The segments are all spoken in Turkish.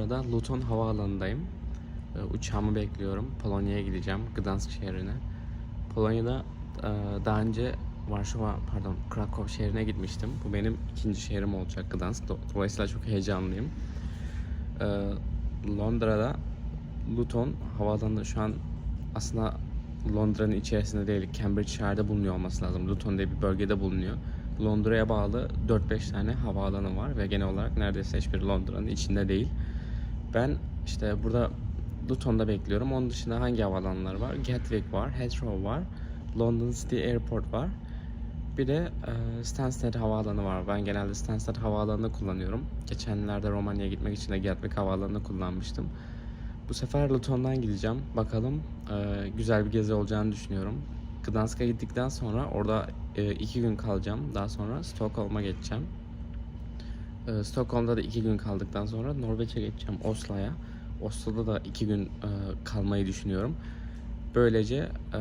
Londra'da Luton Havaalanı'ndayım. E, uçağımı bekliyorum. Polonya'ya gideceğim, Gdansk şehrine. Polonya'da e, daha önce Varşova, pardon Krakow şehrine gitmiştim. Bu benim ikinci şehrim olacak Gdansk. Do- Dolayısıyla çok heyecanlıyım. E, Londra'da Luton Havaalanı'nda şu an aslında Londra'nın içerisinde değil, Cambridgeshire'de bulunuyor olması lazım. Luton diye bir bölgede bulunuyor. Londra'ya bağlı 4-5 tane havaalanı var ve genel olarak neredeyse hiçbir Londra'nın içinde değil. Ben işte burada Luton'da bekliyorum. Onun dışında hangi havaalanlar var? Gatwick var, Heathrow var, London City Airport var. Bir de e, Stansted Havaalanı var. Ben genelde Stansted Havaalanı'nı kullanıyorum. Geçenlerde Romanya'ya gitmek için de Gatwick Havaalanı'nı kullanmıştım. Bu sefer Luton'dan gideceğim. Bakalım e, güzel bir gezi olacağını düşünüyorum. Gdansk'a gittikten sonra orada e, iki gün kalacağım. Daha sonra Stockholm'a geçeceğim. E, Stockholm'da da iki gün kaldıktan sonra Norveç'e geçeceğim Oslo'ya. Oslo'da da iki gün e, kalmayı düşünüyorum. Böylece e,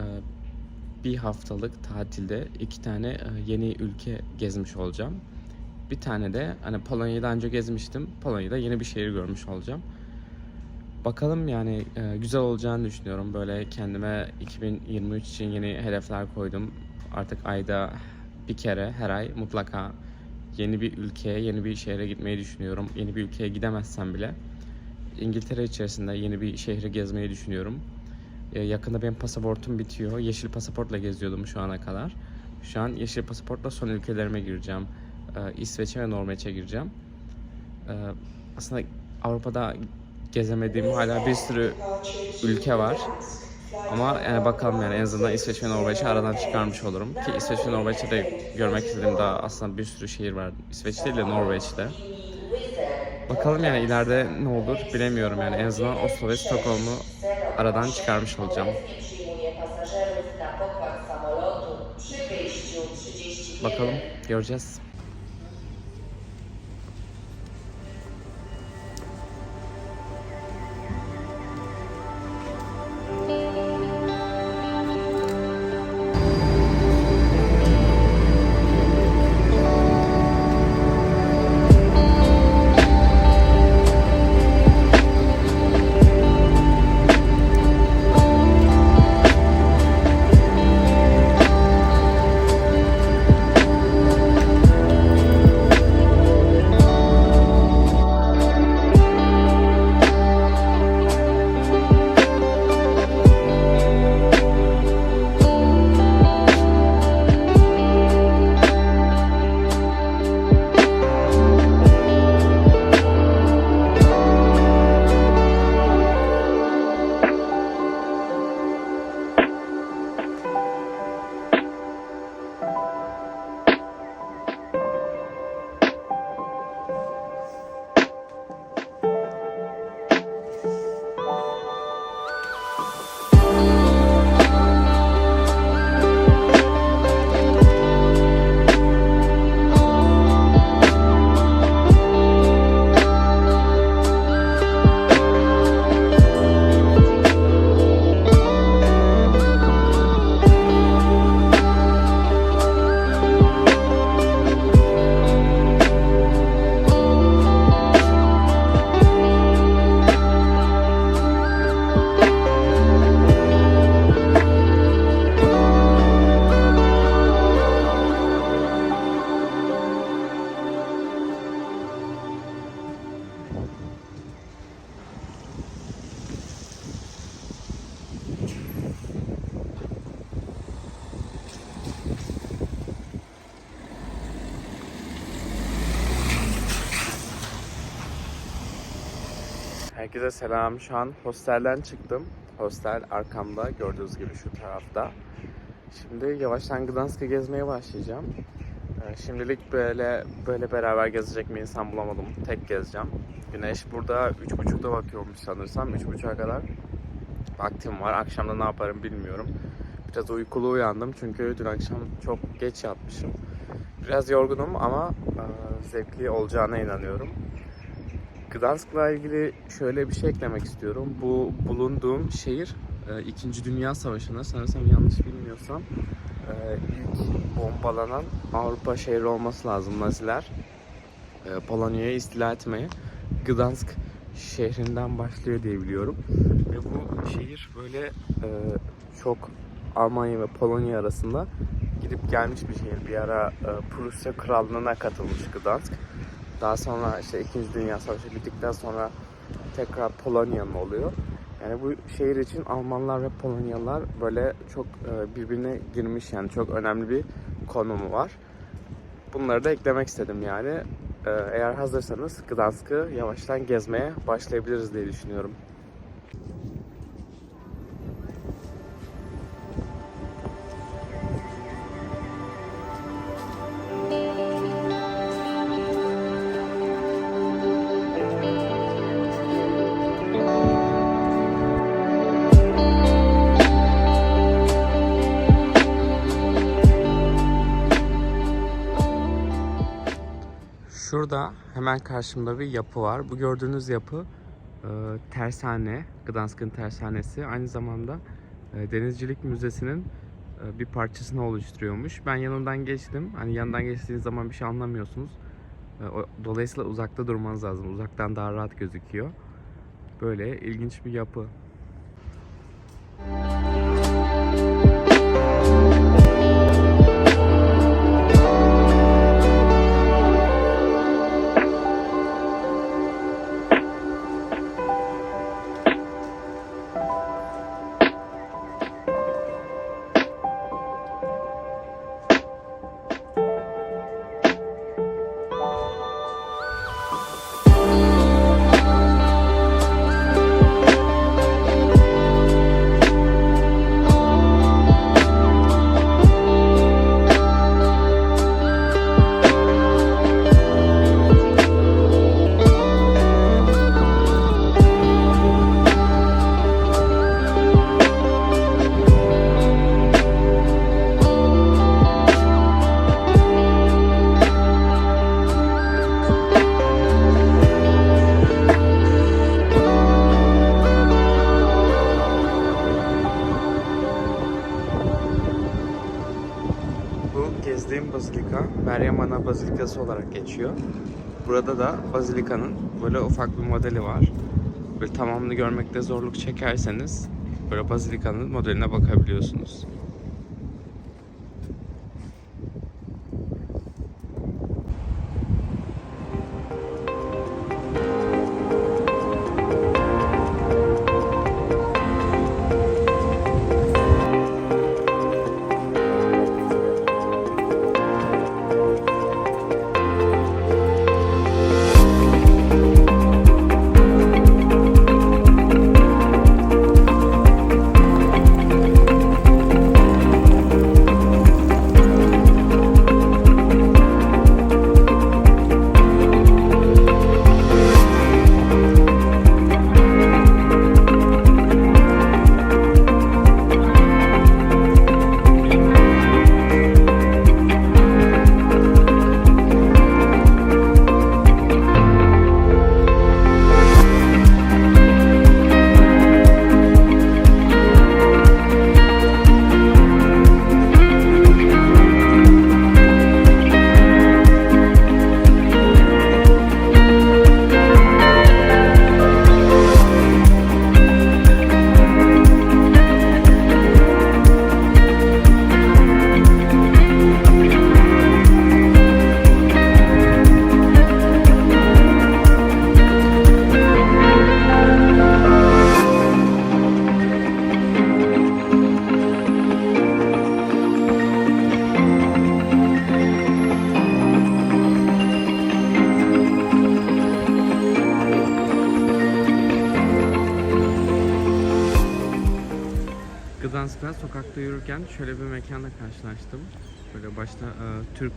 bir haftalık tatilde iki tane e, yeni ülke gezmiş olacağım. Bir tane de hani Polonya'yı daha önce gezmiştim. Polonya'da yeni bir şehir görmüş olacağım. Bakalım yani e, güzel olacağını düşünüyorum. Böyle kendime 2023 için yeni hedefler koydum. Artık ayda bir kere her ay mutlaka yeni bir ülkeye, yeni bir şehre gitmeyi düşünüyorum. Yeni bir ülkeye gidemezsem bile İngiltere içerisinde yeni bir şehri gezmeyi düşünüyorum. E, yakında benim pasaportum bitiyor. Yeşil pasaportla geziyordum şu ana kadar. Şu an yeşil pasaportla son ülkelerime gireceğim. E, İsveç'e ve Norveç'e gireceğim. E, aslında Avrupa'da gezemediğim hala bir sürü ülke var. Ama yani bakalım yani en azından İsveç ve Norveç'i aradan çıkarmış olurum. Ki İsveç ve Norveç'te de görmek istediğim daha aslında bir sürü şehir var. İsveç değil de Norveç'te. Bakalım yani ileride ne olur bilemiyorum yani en azından Oslo ve Stockholm'u aradan çıkarmış olacağım. przyjmuje pasażerów Herkese selam. Şu an hostelden çıktım. Hostel arkamda gördüğünüz gibi şu tarafta. Şimdi yavaştan Gdansk'ı gezmeye başlayacağım. Ee, Şimdilik böyle böyle beraber gezecek bir insan bulamadım. Tek gezeceğim. Güneş burada 3.30'da bakıyormuş sanırsam. 3.30'a kadar vaktim var. Akşamda ne yaparım bilmiyorum. Biraz uykulu uyandım çünkü dün akşam çok geç yatmışım. Biraz yorgunum ama e, zevkli olacağına inanıyorum. Gdansk'la ilgili şöyle bir şey eklemek istiyorum. Bu bulunduğum şehir e, İkinci Dünya Savaşı'nda sanırsam yanlış bilmiyorsam e, ilk bombalanan Avrupa şehri olması lazım Naziler. e, Polonya'ya istila etmeye Gdansk şehrinden başlıyor diye biliyorum. Ve bu şehir böyle çok Almanya ve Polonya arasında gidip gelmiş bir şehir. Bir ara Prusya Krallığı'na katılmış Gdansk. Daha sonra işte 2. Dünya Savaşı bittikten sonra tekrar Polonya'nın oluyor. Yani bu şehir için Almanlar ve Polonyalılar böyle çok e, birbirine girmiş yani çok önemli bir konumu var. Bunları da eklemek istedim yani. E, Eğer hazırsanız Gdansk'ı yavaştan gezmeye başlayabiliriz diye düşünüyorum. Şurada hemen karşımda bir yapı var. Bu gördüğünüz yapı e, tersane, Gdansk'ın tersanesi. Aynı zamanda e, Denizcilik Müzesi'nin e, bir parçasını oluşturuyormuş. Ben yanından geçtim. Hani yanından geçtiğiniz zaman bir şey anlamıyorsunuz. E, o- dolayısıyla uzakta durmanız lazım. Uzaktan daha rahat gözüküyor. Böyle ilginç bir yapı. Bu Bazilikası olarak geçiyor. Burada da bazilikanın böyle ufak bir modeli var. Böyle tamamını görmekte zorluk çekerseniz böyle bazilikanın modeline bakabiliyorsunuz. Gdansk'ta sokakta yürürken şöyle bir mekanla karşılaştım. Böyle başta e, Türk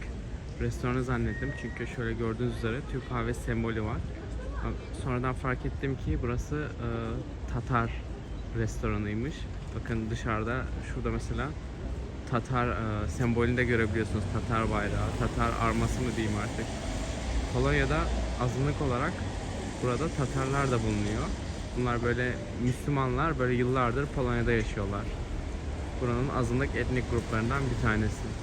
restoranı zannettim çünkü şöyle gördüğünüz üzere Türk kahve sembolü var. Sonradan fark ettim ki burası e, Tatar restoranıymış. Bakın dışarıda şurada mesela Tatar e, sembolünü de görebiliyorsunuz. Tatar bayrağı, Tatar arması mı diyeyim artık. Polonya'da azınlık olarak burada Tatarlar da bulunuyor. Bunlar böyle Müslümanlar böyle yıllardır Polonya'da yaşıyorlar. Buranın azınlık etnik gruplarından bir tanesi.